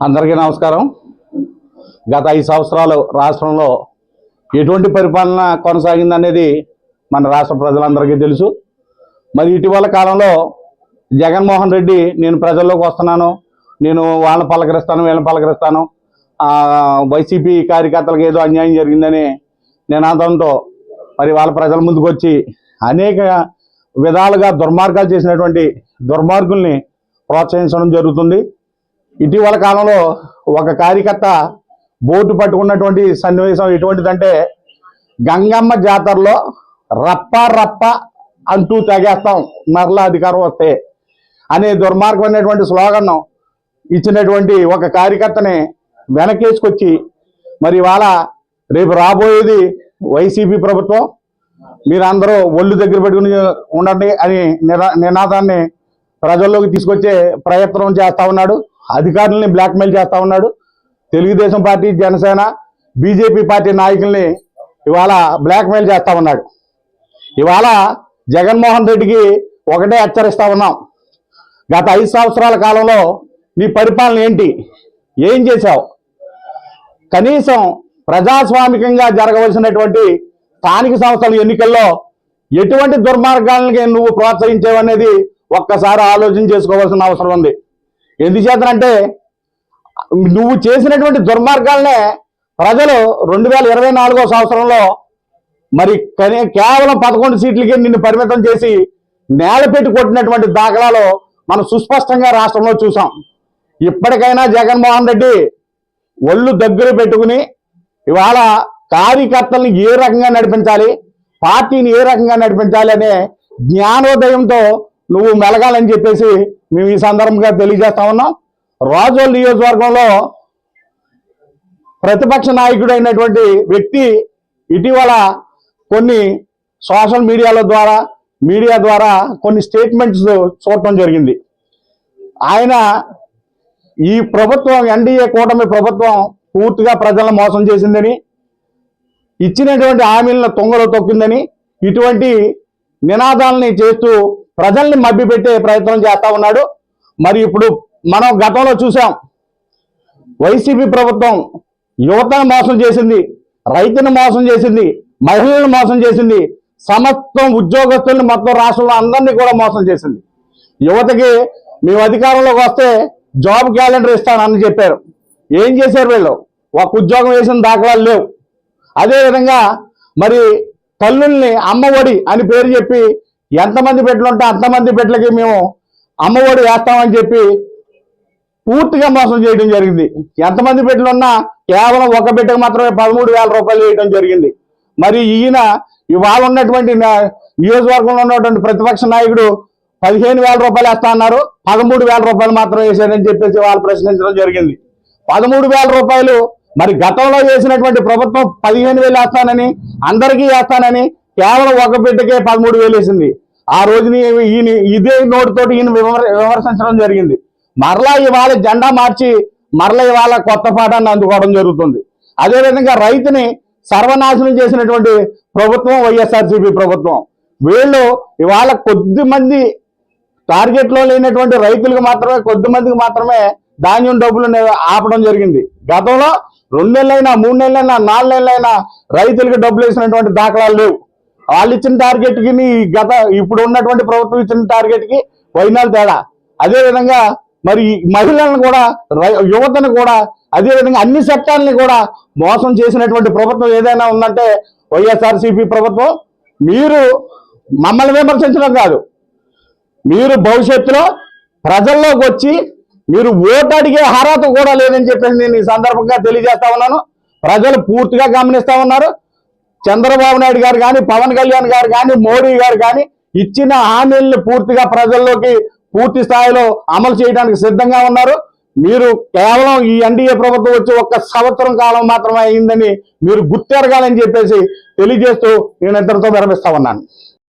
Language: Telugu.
అందరికీ నమస్కారం. గత ఐదు సంవత్సరాలు రాష్ట్రంలో ఎటువంటి పరిపాలన కొనసాగిందనేది మన రాష్ట్ర ప్రజలందరికీ తెలుసు. మరి ఇటీవల కాలంలో జగన్మోహన్ రెడ్డి నేను ప్రజల్లోకి వస్తున్నాను నేను వాళ్ళని పలకరిస్తాను వీళ్ళని పలకరిస్తాను వైసీపీ కార్యకర్తలకు ఏదో అన్యాయం జరిగిందని నినాదంతో మరి వాళ్ళ ప్రజల ముందుకు వచ్చి అనేక విధాలుగా దుర్మార్గాలు చేసినటువంటి దుర్మార్గుల్ని ప్రోత్సహించడం జరుగుతుంది. ఇటీవల కాలంలో ఒక కార్యకర్త బోటు పట్టుకున్నటువంటి సన్నివేశం ఎటువంటిదంటే గంగమ్మ జాతరలో రప్ప రప్ప అంటూ తెగేస్తాం మరలా అధికారం వస్తే అనే దుర్మార్గమైనటువంటి స్లోగన్ ఇచ్చినటువంటి ఒక కార్యకర్తని వెనకేసుకొచ్చి మరి ఇవాళ రేపు రాబోయేది వైసీపీ ప్రభుత్వం మీరందరూ ఒళ్ళు దగ్గర పెట్టుకుని ఉండండి అని నినా- నినాదాన్ని ప్రజల్లోకి తీసుకొచ్చే ప్రయత్నం చేస్తా ఉన్నాడు. అధికారుల్ని బ్లాక్మెయిల్ చేస్తా ఉన్నాడు. Telugu Desam party Janasena BJP party నాయకుల్ని ఇవాళ బ్లాక్మెయిల్ చేస్తా ఉన్నాడు. ఇవాళ జగన్మోహన్ రెడ్డికి ఒకటే హెచ్చరిస్తా ఉన్నాం. గత ఐదు సంవత్సరాల కాలంలో నీ పరిపాలన ఏంటి? ఏం చేశావు? కనీసం ప్రజాస్వామికంగా జరగవలసినటువంటి స్థానిక సంస్థల ఎన్నికల్లో ఎటువంటి దుర్మార్గాలకి నువ్వు ప్రోత్సహించేవనేది ఒక్కసారి ఆలోచన చేసుకోవాల్సిన అవసరం ఉంది. ఎందుచేతనంటే నువ్వు చేసినటువంటి దుర్మార్గాలనే ప్రజలు రెండు వేల ఇరవై నాలుగో సంవత్సరంలో మరి కనీ- కేవలం పదకొండు సీట్లకి నిన్ను పరిమితం చేసి నేల పెట్టి కొట్టినటువంటి దాఖలాలు మనం సుస్పష్టంగా రాష్ట్రంలో చూసాం. ఇప్పటికైనా జగన్మోహన్ రెడ్డి ఒళ్ళు దగ్గర పెట్టుకుని ఇవాళ కార్యకర్తల్ని ఏ రకంగా నడిపించాలి పార్టీని ఏ రకంగా నడిపించాలి అనే జ్ఞానోదయంతో నువ్వు మెలగాలని చెప్పేసి మేము ఈ సందర్భంగా తెలియజేస్తా ఉన్నాం. రాజోల్ నియోజకవర్గంలో ప్రతిపక్ష నాయకుడైనటువంటి వ్యక్తి ఇటీవల కొన్ని సోషల్ మీడియాల ద్వారా మీడియా ద్వారా కొన్ని స్టేట్మెంట్స్ చూడటం జరిగింది. ఆయన ఈ ప్రభుత్వం ఎన్డీఏ కూటమి ప్రభుత్వం పూర్తిగా ప్రజలను మోసం చేసిందని ఇచ్చినటువంటి హామీలను తొంగలో తొక్కిందని ఇటువంటి నినాదాలని చేస్తూ ప్రజల్ని మభ్యపెట్టే ప్రయత్నం చేస్తా ఉన్నాడు. మరి ఇప్పుడు మనం గతంలో చూసాం వైసీపీ ప్రభుత్వం యువతను మోసం చేసింది రైతును మోసం చేసింది మహిళలను మోసం చేసింది సమస్తం ఉద్యోగస్తుల్ని మొత్తం రాష్ట్రంలో అందరినీ కూడా మోసం చేసింది. యువతకి మేము అధికారంలోకి వస్తే జాబ్ క్యాలెండర్ ఇస్తానని చెప్పారు. ఏం చేశారు వీళ్ళు? ఒక ఉద్యోగం వేసిన దాఖలాలు లేవు. అదేవిధంగా మరి తల్లుల్ని అమ్మఒడి అని పేరు చెప్పి ఎంతమంది బిడ్డలు ఉంటే అంతమంది బిడ్డలకి మేము అమ్మఒడి వేస్తామని చెప్పి పూర్తిగా మోసం చేయడం జరిగింది. ఎంతమంది బిడ్డలు ఉన్నా కేవలం ఒక బిడ్డకు మాత్రమే పదమూడు వేల రూపాయలు వేయడం జరిగింది. మరి ఈయన ఇవాళ ఉన్నటువంటి నియోజకవర్గంలో ఉన్నటువంటి ప్రతిపక్ష నాయకుడు పదిహేను వేల రూపాయలు వేస్తా అన్నారు. పదమూడు వేల రూపాయలు మాత్రమే వేశారని చెప్పేసి వాళ్ళు ప్రశ్నించడం జరిగింది. పదమూడు వేల రూపాయలు మరి గతంలో చేసినటువంటి ప్రభుత్వం పదిహేను వేలు వేస్తానని అందరికీ వేస్తానని కేవలం ఒక బిడ్డకే పదమూడు వేలు వేసింది. ఆ రోజుని ఈయన ఇదే నోటితోటి ఈయన విమర్శించడం జరిగింది. మరలా ఇవాళ జెండా మార్చి మరలా ఇవాళ కొత్త పాఠాన్ని అందుకోవడం జరుగుతుంది. అదేవిధంగా రైతుని సర్వనాశనం చేసినటువంటి ప్రభుత్వం వైఎస్ఆర్సీపీ ప్రభుత్వం. వీళ్ళు ఇవాళ కొద్ది మంది టార్గెట్లో లేనటువంటి రైతులకు మాత్రమే కొద్ది మందికి మాత్రమే ధాన్యం డబ్బులు ఆపడం జరిగింది. గతంలో రెండు నెలలైనా మూడు నెలలైనా నాలుగు నెలలైనా రైతులకు డబ్బులు వేసినటువంటి దాఖలాలు లేవు. వాళ్ళు ఇచ్చిన టార్గెట్కి గత ఇప్పుడు ఉన్నటువంటి ప్రభుత్వం ఇచ్చిన టార్గెట్కి వైనాలు తేడా. అదే విధంగా మరి మహిళలను కూడా యువతను కూడా అదే విధంగా అన్ని చట్టాలని కూడా మోసం చేసినటువంటి ప్రభుత్వం ఏదైనా ఉందంటే వైఎస్ఆర్సీపీ ప్రభుత్వం మీరు మమ్మల్ని విమర్శించడం కాదు. మీరు భవిష్యత్తులో ప్రజల్లోకి వచ్చి మీరు ఓటు అడిగే అర్హత కూడా లేదని చెప్పేసి నేను ఈ సందర్భంగా తెలియజేస్తా ఉన్నాను. ప్రజలు పూర్తిగా గమనిస్తా ఉన్నారు. చంద్రబాబు నాయుడు గారు కానీ పవన్ కళ్యాణ్ గారు కానీ మోడీ గారు కానీ ఇచ్చిన హామీలను పూర్తిగా ప్రజల్లోకి పూర్తి స్థాయిలో అమలు చేయడానికి సిద్ధంగా ఉన్నారు. మీరు కేవలం ఈ ఎన్డీఏ ప్రభుత్వం వచ్చి ఒక్క సంవత్సరం కాలం మాత్రమే అయిందని మీరు గుర్తెరగాలని చెప్పేసి తెలియజేస్తూ నేను ఇద్దరితో విరమిస్తా ఉన్నాను.